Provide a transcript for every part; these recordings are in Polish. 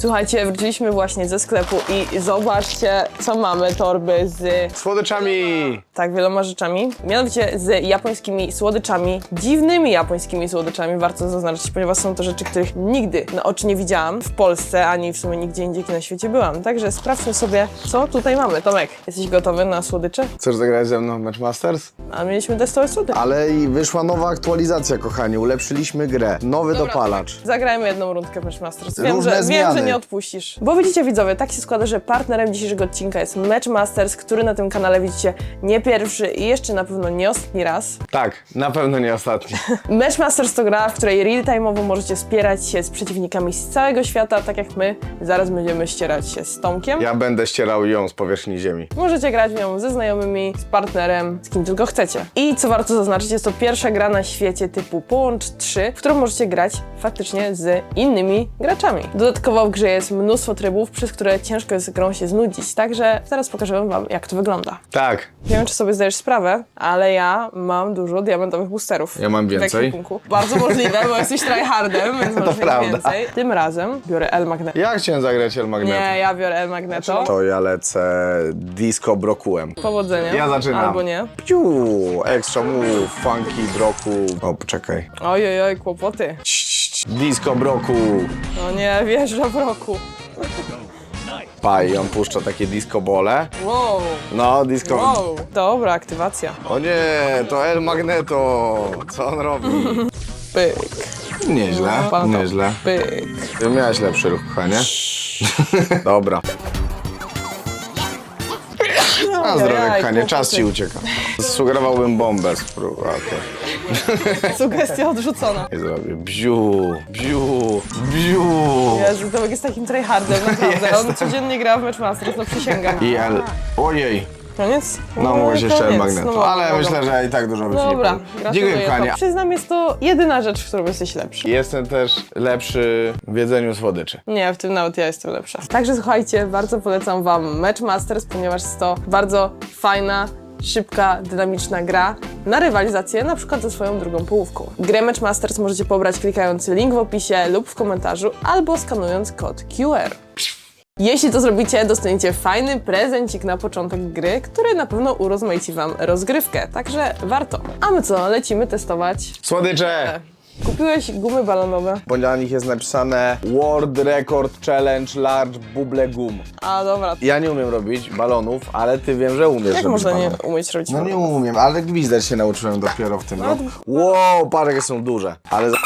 Słuchajcie, wróciliśmy właśnie ze sklepu i zobaczcie, co mamy. Torby z Słodyczami! tak wieloma rzeczami. Mianowicie z japońskimi słodyczami, dziwnymi japońskimi słodyczami, warto zaznaczyć, ponieważ są to rzeczy, których nigdy na oczy nie widziałam w Polsce, ani w sumie nigdzie indziej na świecie byłam. Także sprawdźmy sobie, co tutaj mamy. Tomek, jesteś gotowy na słodycze? Chcesz zagrać ze mną w Matchmasters? A mieliśmy testować słodycze. Ale i wyszła nowa aktualizacja, kochani. Ulepszyliśmy grę. Nowy dopalacz. Zagrajmy jedną rundkę Matchmasters. Wiem, Różne że, wiem, zmiany. że nie odpuścisz. Bo widzicie widzowie, tak się składa, że partnerem dzisiejszego odcinka jest Matchmasters, który na tym kanale widzicie nie pierwszy i jeszcze na pewno nie ostatni raz. Tak, na pewno nie ostatni. Matchmasters to gra, w której real-time'owo możecie spierać się z przeciwnikami z całego świata, tak jak my. Zaraz będziemy ścierać się z Tomkiem. Ja będę ścierał ją z powierzchni ziemi. Możecie grać w nią ze znajomymi, z partnerem, z kim tylko chcecie. I co warto zaznaczyć, jest to pierwsza gra na świecie typu Połącz 3, w którą możecie grać faktycznie z innymi graczami. Dodatkowo w grze jest mnóstwo trybów, przez które ciężko jest grą się znudzić, także zaraz pokażę wam, jak to wygląda. Tak. Nie wiem, czy sobie zdajesz sprawę, ale ja mam dużo diamentowych boosterów. Ja mam w więcej. ekwipunku. Bardzo możliwe, bo jesteś tryhardem, więc możesz mieć prawda. więcej. Tym razem biorę El Magneto. Ja chciałem zagrać El Magneto. Nie, ja biorę El Magneto. To ja lecę disco brokułem. Powodzenia. Ja zaczynam. Albo nie. Piu, extra move, funky broku. O, poczekaj. Oj, oj, oj, kłopoty. Disco broku. No nie, wjeżdża w roku. Paj, on puszcza takie disco bole. Wow, No, disco. wow. Dobra, aktywacja. O nie, to El Magneto. Co on robi? Pyk, Nieźle, pan to. nieźle. pyk. Miałeś lepszy ruch, kochanie. Dobra. Na zdrowie, kochanie, czas ci ucieka. Sugerowałbym bombę. spró- Okej, Sugestia odrzucona. nie zrobię. Bziu, bziu, bziu. Jezu, Tomek jest takim tryhardem, naprawdę. On codziennie gra w Matchmasters, no przysięgam. I El... Ojej. Koniec? No, mogłeś jeszcze koniec. Magneto. No, ale dobra. myślę, że i tak dużo Dobra, nie powiem. gratuluję. Dziękuję, kochanie. To Przyznam, jest to jedyna rzecz, w którą jesteś lepszy. Jestem też lepszy w jedzeniu słodyczy. Nie, w tym nawet ja jestem lepsza. Także słuchajcie, bardzo polecam Wam Matchmasters, ponieważ jest to bardzo fajna, szybka, dynamiczna gra na rywalizację, na przykład ze swoją drugą połówką. Grę Matchmasters możecie pobrać klikając link w opisie lub w komentarzu, albo skanując kod QR. Jeśli to zrobicie, dostaniecie fajny prezencik na początek gry, który na pewno urozmaici Wam rozgrywkę, także warto. A my co, lecimy testować. Słodycze! Kupiłeś gumy balonowe. Bo na nich jest napisane World Record Challenge Large Bubble Gum. A dobra, Ja nie umiem robić balonów, ale ty wiem, że umiesz jak robić można nie balony. umieć robić No nie balonów? umiem, ale gwizdać się nauczyłem dopiero w tym roku. Wow, parę jakie są duże, ale za...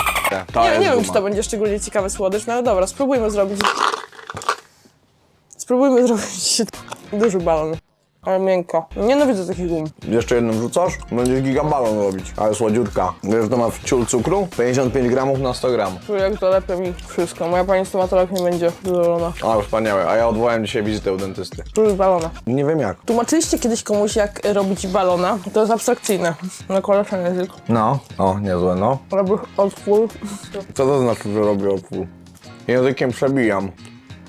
to Nie, jest nie wiem, guma. czy to będzie szczególnie ciekawy słodycz, no ale dobra, spróbujmy zrobić. Spróbujmy zrobić duży balon. Ale miękko. Nienawidzę takich gum. Jeszcze jedną rzucasz? Będziesz gigabalon robić, ale słodziutka. Wiesz, to ma w ciul cukru? 55 gramów na 100 gramów. Czuję, jak dolepię mi wszystko. Moja pani stomatolog nie będzie zadowolona. A, wspaniałe. A ja odwołałem dzisiaj wizytę u dentysty. Spróbuj balona. Nie wiem jak. Tłumaczyliście kiedyś komuś, jak robić balona? To jest abstrakcyjne. Na język. No. O, niezłe, no. Robisz otwór. Co to znaczy, że robię opór? Językiem przebijam.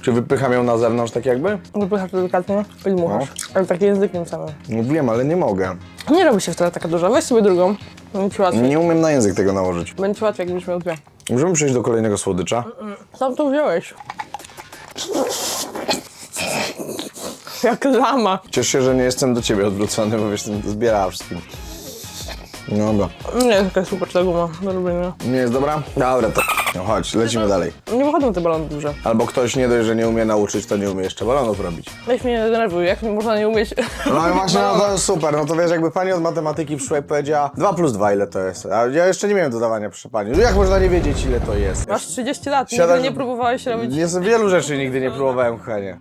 Czy wypycham ją na zewnątrz tak jakby? Wypychasz delikatnie i dmuchasz. Ale tak językiem samym. No wiem, ale nie mogę. Nie robi się wtedy taka duża. Weź sobie drugą. Będzie ci łatwiej. Nie umiem na język tego nałożyć. Będzie ci łatwiej, jakbyś miał dwie. Możemy przejść do kolejnego słodycza? Sam to wziąłeś. Jak lama. Ciesz się, że nie jestem do ciebie odwrócony, bo wiesz, ten zbierała wszystkim. No Dobra. Nie jest taka super ta guma do lubienia. Nie jest dobra? Dobra, to no chodź, lecimy dalej. Nie wychodzą te balony duże. Albo ktoś nie dość, że nie umie nauczyć, to nie umie jeszcze balonów robić. Weź mnie nie denerwuj, jak można nie umieć... No ale właśnie, no to super. No to wiesz, jakby pani od matematyki przyszła i powiedziała 2 plus 2 ile to jest? A ja jeszcze nie miałem dodawania, proszę pani. No Jak można nie wiedzieć, ile to jest? Masz 30 lat, Siadać- nigdy nie próbowałeś robić... Nie wielu rzeczy nigdy nie próbowałem, kochanie.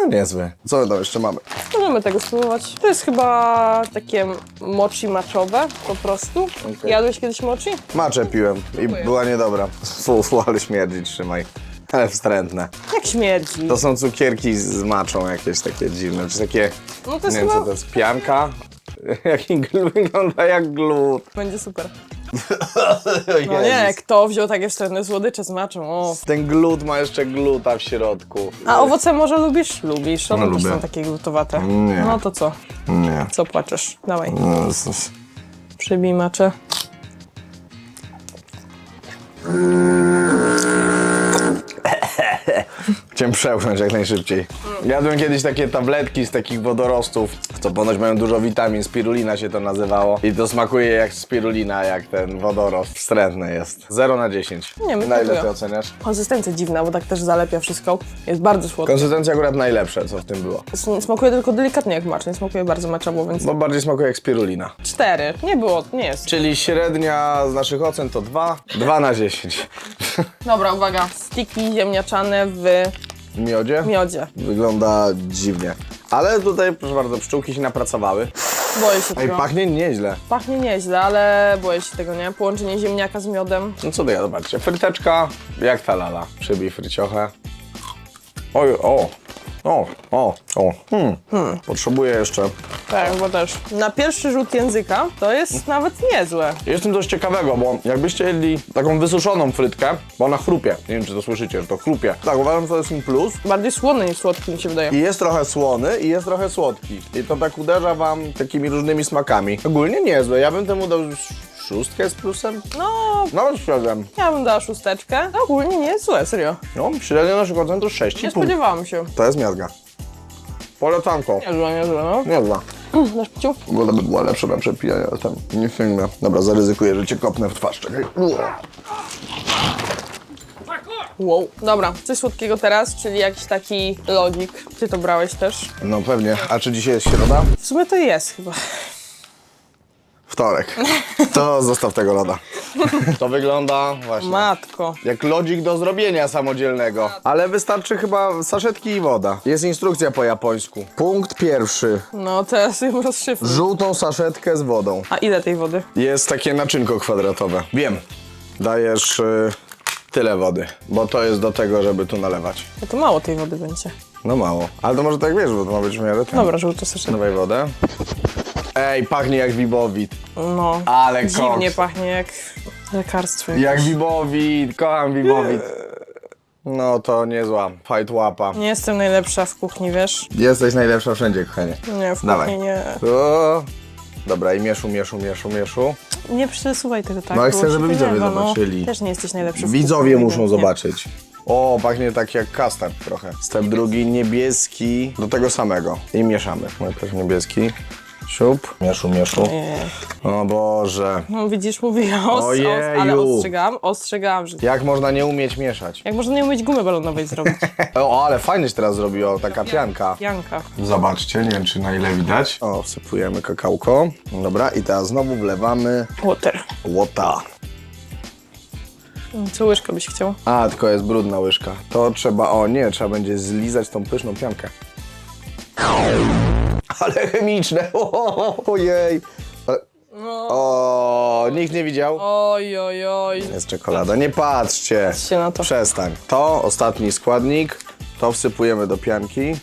No niezły. Co my tam jeszcze mamy? Możemy tego spróbować. To jest chyba takie mochi maczowe, po prostu. Okej. Jadłeś kiedyś mochi? Maczę piłem i była niedobra. Fu, fu, ale śmierdzi, trzymaj. Ale wstrętne. Jak śmierdzi. To są cukierki z maczą jakieś takie dziwne, czy takie, No to jest nie wiem chyba... co to jest, pianka? Jaki glut, wygląda jak glut. Będzie super. No nie, kto wziął takie wstrętne słodycze z maczą? O. Ten glut ma jeszcze gluta w środku. A owoce może lubisz? Lubisz. One No, też lubię. są takie glutowate. Nie. No to co? Nie. Co płaczesz? Dawaj. No, to jest- Przybij maczę. Chciałem przełknąć jak najszybciej. Jadłem kiedyś takie tabletki z takich wodorostów, co ponoć mają dużo witamin, spirulina się to nazywało. I to smakuje jak spirulina, jak ten wodorost. Wstrętne jest. 0 na 10. Nie, my Na ile ty oceniasz? Konsystencja dziwna, bo tak też zalepia wszystko. Jest bardzo słodka. Konsystencja akurat najlepsze, co w tym było. Smakuje tylko delikatnie jak macz, nie smakuje bardzo maczało, więc Bo bardziej smakuje jak spirulina. cztery. Nie było, nie jest. Czyli średnia z naszych ocen to 2. 2 na 10. Dobra, uwaga. Stiki ziemniaczane W miodzie? miodzie. Wygląda dziwnie. Ale tutaj, proszę bardzo, pszczółki się napracowały. Boję się Ej, tego. pachnie nieźle. Pachnie nieźle, ale boję się tego, nie? Połączenie ziemniaka z miodem. No co to ja, zobaczcie. Fryteczka, jak ta lala. Przybij fryciochę. Oj, o, o, o, o. Hmm. Potrzebuję jeszcze. Tak, bo też. Na pierwszy rzut języka to jest nawet niezłe. Jest w tym coś ciekawego, bo jakbyście jedli taką wysuszoną frytkę, bo ona chrupie. Nie wiem, czy to słyszycie, że to chrupie. Tak, uważam, że to jest im plus. Bardziej słony niż słodki mi się wydaje. I jest trochę słony i jest trochę słodki. I to tak uderza wam takimi różnymi smakami. Ogólnie niezłe. Ja bym temu dał szóstkę z plusem. No, Nawet siedem. ja bym dała szósteczkę. No, ogólnie nie jest złe, serio. No, średnio naszych ocen to Nie 6,5. spodziewałam się. To jest miazga. Polecanko. Niezłe, niezłe, no. Niezła. Dasz piciu? Woda by była lepsza na przepijanie, ale tam nie sięgnę. Dobra, zaryzykuję, że cię kopnę w twarz. Czekaj. Wow. Dobra, coś słodkiego teraz, czyli jakiś taki lodzik. Ty to brałeś też? No pewnie. A czy dzisiaj jest środa? W sumie to jest chyba. Wtorek. To zostaw tego loda. To wygląda właśnie Matko. jak lodzik do zrobienia samodzielnego. Ale wystarczy chyba saszetki i woda. Jest instrukcja po japońsku. Punkt pierwszy. No, teraz ją rozszyfruj. Żółtą saszetkę z wodą. A ile tej wody? Jest takie naczynko kwadratowe. Wiem. Dajesz y, tyle wody, bo to jest do tego, żeby tu nalewać. No to mało tej wody będzie. No mało. Ale to może tak wiesz, bo to ma być w miarę ten. Dobra, żółto saszetka. Dawaj wodę. Ej, pachnie jak wibowit. No. Ale Dziwnie koks. pachnie jak lekarstwo. Jak wibowit, kocham wibowit. No to niezła. Fight łapa. Nie jestem najlepsza w kuchni, wiesz? Jesteś najlepsza wszędzie, kochanie. Nie, w Dawaj. kuchni nie. Dobra, i mieszu, mieszu, mieszu, mieszu. Nie przesuwaj tego tak. No, ale bo chcę, się żeby widzowie poniewa, zobaczyli. No, też nie jesteś najlepszy w Widzowie kuchni, muszą nie. zobaczyć. O, pachnie tak jak kastard trochę. Step drugi, niebieski, do tego samego. I mieszamy. Najpierw niebieski. Siup. Mieszu, mieszu. Nie. O Boże. No widzisz, mówiłam, os, os, Ojeju. ale ostrzegałam, ostrzegałam, że... Jak można nie umieć mieszać? Jak można nie umieć gumy balonowej zrobić? O, ale fajnie się teraz zrobiło, taka pianka. Janka. Zobaczcie, nie wiem czy na ile widać. O, wsypujemy kakałko. Dobra, i teraz znowu wlewamy Water. łota. Co łyżkę byś chciał? A, tylko jest brudna łyżka. To trzeba, o nie, trzeba będzie zlizać tą pyszną piankę. Ale chemiczne, ojej. Ale- O, nikt nie widział? Oj, oj, oj. Jest czekolada, nie patrzcie. się na to. Przestań. To ostatni składnik, to wsypujemy do pianki.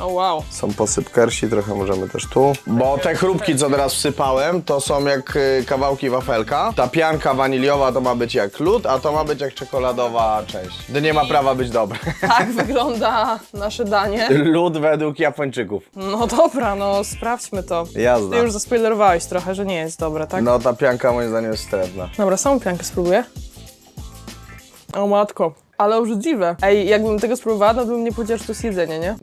O wow. Są posypkersi, trochę możemy też tu. Bo te chrupki, co teraz wsypałem, to są jak y, kawałki wafelka. Ta pianka waniliowa to ma być jak lód, a to ma być jak czekoladowa część. To nie ma prawa być dobre. Tak wygląda nasze danie. Lód według Japończyków. No dobra, no sprawdźmy to. Jazda. Ty już zaspoilerowałeś trochę, że nie jest dobre, tak? No ta pianka moim zdaniem jest wstrętna. Dobra, samą piankę spróbuję. O matko, ale obrzydliwe. Ej, jakbym tego spróbowała, to bym nie powiedziała, że to jest jedzenie, nie?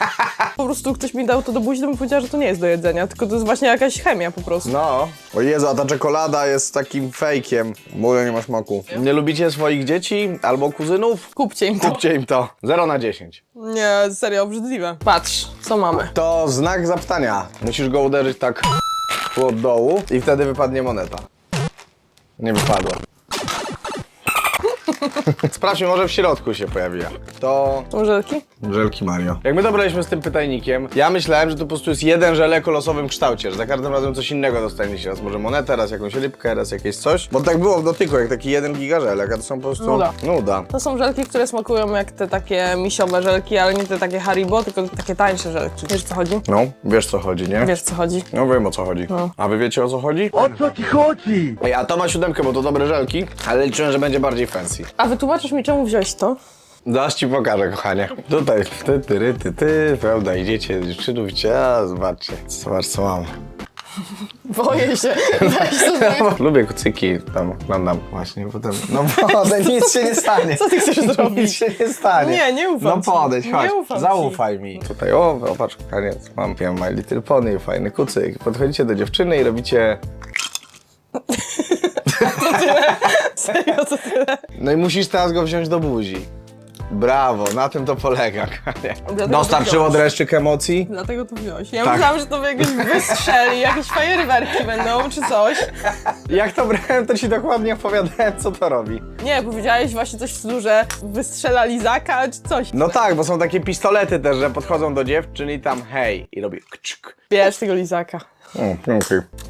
po prostu ktoś mi dał to do buzi, to bym powiedziała, że to nie jest do jedzenia, tylko to jest właśnie jakaś chemia po prostu. No. O Jezu, a ta czekolada jest takim fejkiem. W ogóle nie ma smaku. Nie lubicie swoich dzieci albo kuzynów? Kupcie im to. Kupcie im to. 0 na 10. Nie, serio, obrzydliwe. Patrz, co mamy. To znak zapytania. Musisz go uderzyć tak tu od dołu i wtedy wypadnie moneta. Nie wypadła. Sprawdźmy, może w środku się pojawiła. To Są żelki? żelki Mario. Jak my dobraliśmy z tym pytajnikiem, ja myślałem, że to po prostu jest jeden żelek o losowym kształcie, że za każdym razem coś innego dostaniecie. Raz może monetę, raz jakąś rybkę, raz jakieś coś. Bo tak było w dotyku, jak taki jeden giga żelek, a to są po prostu... Nuda. Nuda. To są żelki, które smakują jak te takie misiowe żelki, ale nie te takie Haribo, tylko takie tańsze żelki. Wiesz co chodzi? No, wiesz co chodzi, nie? Wiesz co chodzi? No wiem o co chodzi. A wy wiecie o co chodzi? O co ci chodzi? Ej, a to ma siódemkę, bo to dobre żelki, ale liczyłem, że będzie bardziej fancy. A wytłumaczysz mi, czemu wziąłeś to? Zaraz ci pokażę, kochanie. Tutaj, ty, ty, ty, ty, ty prawda, idziecie, dziewczynów, a zobaczcie, zobacz co mam. Boję się. Weź sobie. Lubię kucyki, tam oglądam właśnie, potem... No podejdź, nic się nie stanie. Co ty chcesz zrobić? Nic się nie stanie. Nie, nie ufam No ci. podejdź, Nie chodź, ufam ci. zaufaj mi. Tutaj, o, popatrz, koniec, mam wiem, My Little Pony, fajny kucyk. Podchodzicie do dziewczyny i robicie... Serio, co tyle? No i musisz teraz go wziąć do buzi. Brawo, na tym to polega. Kania. Dlatego Dostarczyło to wziąłeś. dreszczyk emocji? Dlatego to wziąłeś. Ja Tak. myślałam, że to jakieś wystrzeli, jakieś fajerwerki będą, czy coś. Jak to brałem, to ci dokładnie opowiadałem, co to robi. Nie, powiedziałeś właśnie coś w stylu, że wystrzela lizaka, czy coś. No tak, bo są takie pistolety też, że podchodzą do dziewczyn i tam hej i robi kczk. Bierz tego lizaka. O.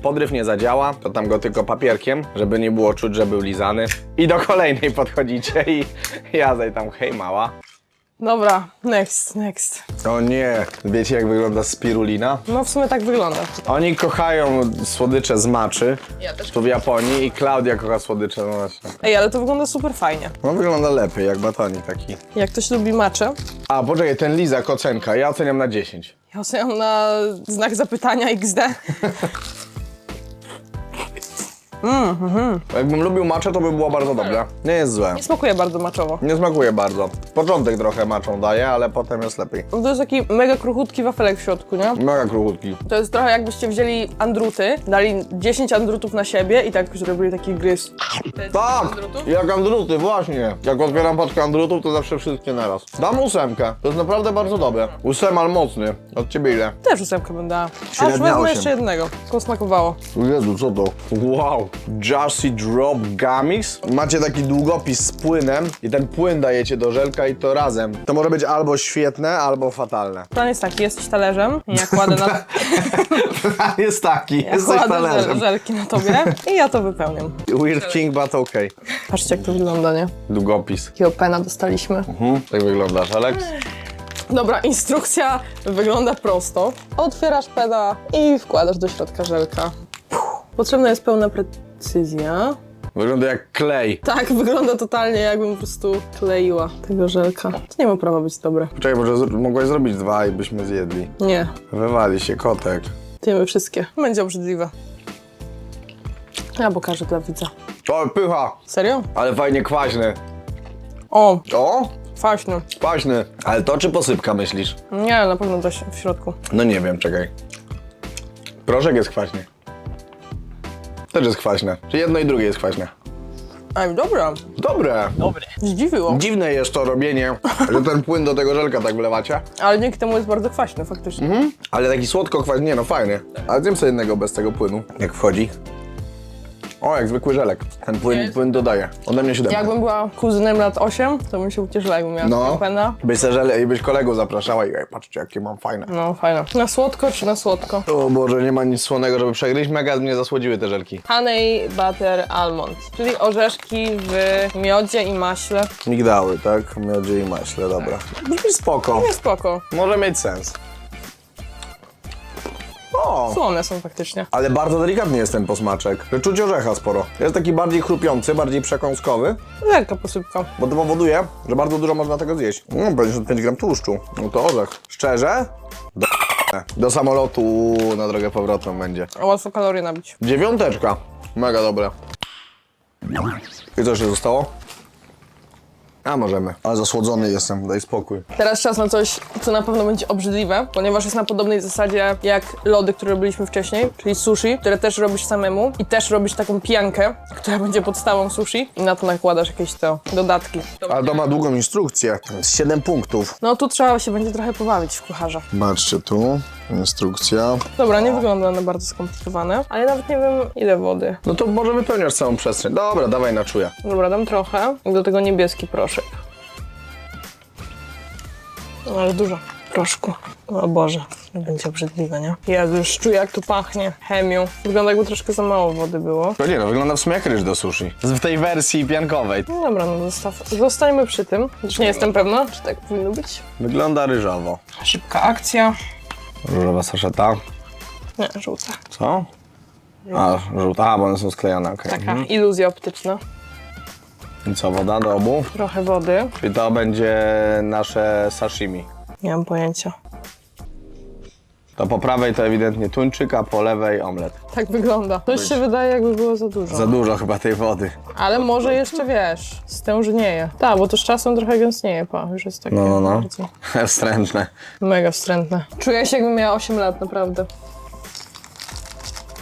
Podryw nie zadziała, to tam go tylko papierkiem, żeby nie było czuć, że był lizany. I do kolejnej podchodzicie i jazaj tam hej mała. Dobra, next, next. O nie, wiecie jak wygląda spirulina? No w sumie tak wygląda. Oni kochają słodycze z maczy, Ja też. tu w Japonii i Klaudia kocha słodycze, no właśnie. Ej, ale to wygląda super fajnie. No wygląda lepiej, jak batonik taki. Jak ktoś lubi macze, A, poczekaj, ten lizak, ocenka, ja oceniam na 10. ja oceniam na znak zapytania XD. Jakbym lubił maczę, to by było bardzo dobre. Nie jest złe. Nie smakuje bardzo maczowo. Nie smakuje bardzo. Początek trochę maczą daje, ale potem jest lepiej. To jest taki mega kruchutki wafelek w środku, nie? Mega kruchutki. To jest trochę jakbyście wzięli andruty, dali 10 andrutów na siebie i tak zrobili taki gryz. Tak, jak andruty, właśnie. Jak otwieram paczkę andrutów, to zawsze wszystkie naraz. Dam ósemkę. To jest naprawdę bardzo dobre. Ósemal mocny. Od ciebie ile? Też ósemkę bym dała. Aż Średnia wezmę osiem. jeszcze jednego. To smakowało. Jezu, co to? Wow. Justy Drop Gummies. Macie taki długopis z płynem i ten płyn dajecie do żelka i to razem. To może być albo świetne, albo fatalne. Plan jest taki, jesteś talerzem i ja kładę, na, jest taki, ja jesteś kładę żel, talerzem. żelki na tobie i ja to wypełniam. Weird King, but okay. Patrzcie jak to wygląda, nie? Długopis. Jakiego pena dostaliśmy. Mhm. Tak wyglądasz, Alex? Dobra, instrukcja wygląda prosto. Otwierasz peda i wkładasz do środka żelka. Potrzebna jest pełna precyzja. Wygląda jak klej. Tak, wygląda totalnie jakbym po prostu kleiła tego żelka. To nie ma prawa być dobre. Poczekaj, może mogłeś zrobić dwa i byśmy zjedli. Nie, Wywali się kotek. Tyjemy wszystkie. Będzie obrzydliwe. Ja pokażę dla widza. O, pycha, Serio? ale fajnie kwaśny. O, O, kwaśny. kwaśny. Ale to czy posypka myślisz? Nie, na pewno da się w środku. No nie wiem, czekaj. Proszek jest kwaśny. Też jest kwaśne. Czy jedno i drugie jest kwaśne? Ej, dobra. Dobre. Zdziwiło. Dziwne jest to robienie, że ten płyn do tego żelka tak wlewacie. Ale dzięki temu jest bardzo kwaśny, faktycznie. Ale taki słodko kwaśny, nie no fajny. Ale zjem sobie jednego bez tego płynu, jak wchodzi. O, jak zwykły żelek. Ten płyn, płyn dodaje. Ode mnie siódemka. Jakbym była kuzynem lat 8, to bym się ucieszyła, jakbym miała No. pena. Byś se żele i byś kolegów zapraszała i ej, patrzcie jakie mam fajne. No, fajne. Na słodko czy na słodko? O Boże, nie ma nic słonego, żeby przegryźć. Mega mnie zasłodziły te żelki. Honey Butter Almond, czyli orzeszki w miodzie i maśle. Migdały, tak? Miodzie i maśle, dobra. Brzmi spoko. Nie spoko. Może mieć sens. O! Słone są faktycznie. Ale bardzo delikatny jest ten posmaczek. Że Czuć orzecha sporo. Jest taki bardziej chrupiący, bardziej przekąskowy, Lekka posypka. bo to powoduje, że bardzo dużo można tego zjeść. No, 55 gram tłuszczu. No to orzech. Szczerze? Do, do samolotu na drogę powrotną będzie. A łatwo kalorie nabić. Dziewiąteczka. Mega dobre. I co się zostało? A możemy. Ale zasłodzony jestem, daj spokój. Teraz czas na coś, co na pewno będzie obrzydliwe, ponieważ jest na podobnej zasadzie jak lody, które robiliśmy wcześniej, czyli sushi, które też robisz samemu i też robisz taką piankę, która będzie podstawą sushi i na to nakładasz jakieś te dodatki. Ale to ma długą instrukcję. Jest 7 punktów. No tu trzeba się będzie trochę pobawić w kucharza. Patrzcie tu. Instrukcja. Dobra, nie wygląda one bardzo skomplikowane, ale nawet nie wiem ile wody. No to może wypełniasz całą przestrzeń. Dobra, dawaj na czuja. Dobra, dam trochę do tego niebieski proszek. No, ale dużo proszku. O Boże, nie będzie obrzydliwe, nie? Jezu, już czuję jak tu pachnie chemią. Wygląda jakby troszkę za mało wody było. No nie no, wygląda w sumie jak ryż do sushi. W tej wersji piankowej. No dobra, no zostaw. Zostańmy przy tym. Już nie jestem pewna, czy tak powinno być. Wygląda ryżowo. Szybka akcja. Różowa saszeta. Nie, żółta. Co? A, żółta, a, bo one są sklejone, okej. Taka iluzja optyczna. I co, woda do obu? Trochę wody. Czyli to będzie nasze sashimi. Nie mam pojęcia. To po prawej to ewidentnie tuńczyk, a po lewej omlet. Tak wygląda. Coś się wydaje, jakby było za dużo. Za dużo chyba tej wody. Ale może jeszcze wiesz, stężnieje. Tak, bo to z czasem trochę gęstnieje, pa. Już jest takie No, no, no. bardziej Wstrętne. mega wstrętne. Czuję się, jakbym miała 8 lat, naprawdę.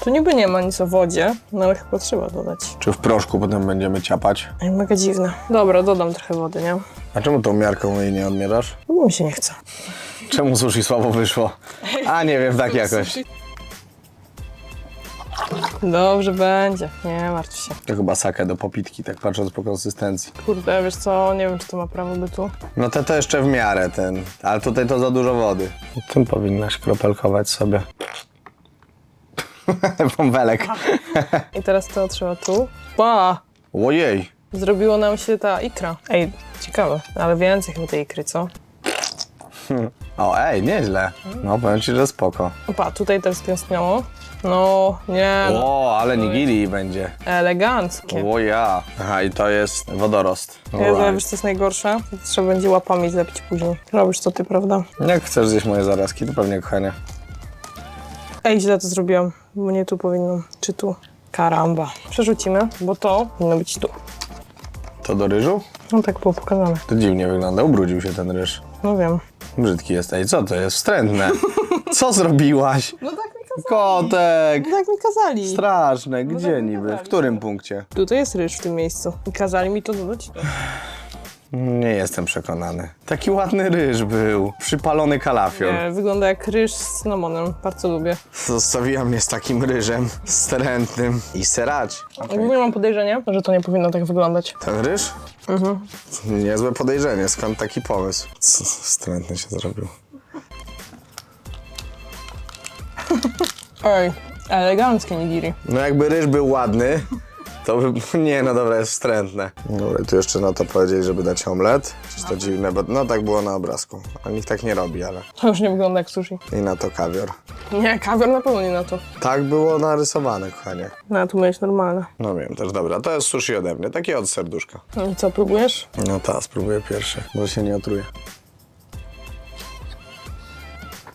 Tu niby nie ma nic o wodzie, no ale chyba trzeba dodać. Czy w proszku potem będziemy ciapać? Ej, mega dziwne. Dobra, dodam trochę wody, nie? A czemu tą miarką jej nie odmierasz? No bo mi się nie chce. Czemu sushi słabo wyszło? A nie wiem, tak jakoś. Dobrze będzie, nie martw się. To chyba sakę do popitki, tak patrząc po konsystencji. Kurde, wiesz co, nie wiem, czy to ma prawo bytu. No te to jeszcze w miarę ten, ale tutaj to za dużo wody. Tym powinnaś kropelkować sobie. Bąbelek. I teraz to trzeba tu. Ła! Ojej. Zrobiło nam się ta ikra. Ej, ciekawe, ale więcej chyba tej ikry, co? O, ej, nieźle. No, powiem ci, że spoko. Opa, tutaj też stęskniało. No, nie, no, O, ale nigiri będzie. eleganckie. O ja. Aha, i to jest wodorost. Jezu, Alright. wiesz co jest najgorsze? Trzeba będzie łapami zlepić później. Robisz to ty, prawda? Jak chcesz zjeść moje zarazki, to pewnie kochanie. Ej, źle to zrobiłam, bo nie tu powinno. Czy tu? Karamba. Przerzucimy, bo to powinno być tu. To do ryżu? No tak było pokazane. To dziwnie wygląda, ubrudził się ten ryż. No wiem. Brzydki jest. Ej, co to jest? Wstrętne. Co zrobiłaś? No tak mi kazali. Kotek! Tak mi kazali. Straszne, gdzie tak niby? W kazali. którym punkcie? Tutaj jest ryż w tym miejscu. I kazali mi to dodać. Nie jestem przekonany. Taki ładny ryż był. Przypalony kalafior. Nie, wygląda jak ryż z cynamonem. Bardzo lubię. Zostawiła mnie z takim ryżem strętnym i serać. Ogólnie mam podejrzenie, że to nie powinno tak wyglądać. Ten ryż? Mhm. Niezłe podejrzenie, skąd taki pomysł? C- Strętny się zrobił. Ej, eleganckie nigiri. No jakby ryż był ładny, to by... Nie, no dobra, jest wstrętne. Dobra, tu jeszcze na to powiedzieli, żeby dać omlet. Czy to dziwne, bo no tak było na obrazku. A nikt tak nie robi, ale... To już nie wygląda jak sushi. I na to kawior. Nie, kawior na pewno nie na to. Tak było narysowane, kochanie. No, tu miałeś normalne. No wiem, też dobra. To jest sushi ode mnie, takie od serduszka. No i co, próbujesz? No ta, spróbuję pierwszy, bo się nie otruje.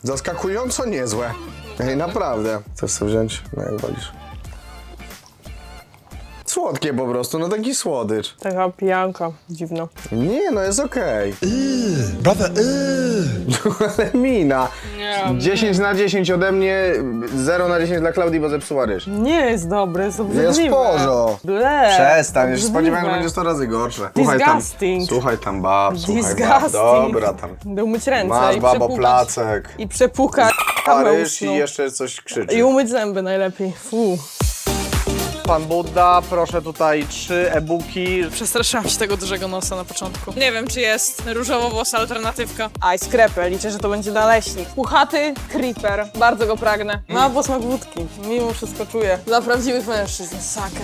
Zaskakująco niezłe. Ej, naprawdę. Chcesz sobie wziąć? No jak wolisz. Słodkie po prostu, no taki słodycz. Taka pijanka dziwna. Nie, no jest okej. Brother, ugh. Ale mina. Nie. 10 na 10 ode mnie, 0 na 10 dla Klaudii, bo zepsuła ryż. Nie jest dobre, jest obrzydliwe. Jest porzo. Ble, Przestań, już obrzydliwe. spodziewałem że będzie 100 razy gorsze. Słuchaj tam, Disgusting. słuchaj tam bab, słuchaj bab. Disgusting. Dobra tam. By umyć ręce Masz i babo przepłukać. placek. I przepłukać. A ryż i jeszcze coś krzyczy. I umyć zęby najlepiej. Fu. Pan Budda, proszę tutaj trzy e-booki. Przestraszyłam się tego dużego nosa na początku. Nie wiem, czy jest różowo-włosa alternatywka. Ice crepe, liczę, że to będzie naleśnik. Puchaty creeper, bardzo go pragnę. Ma posmak wódki, mimo wszystko czuję. Dla prawdziwych mężczyzn, sakę.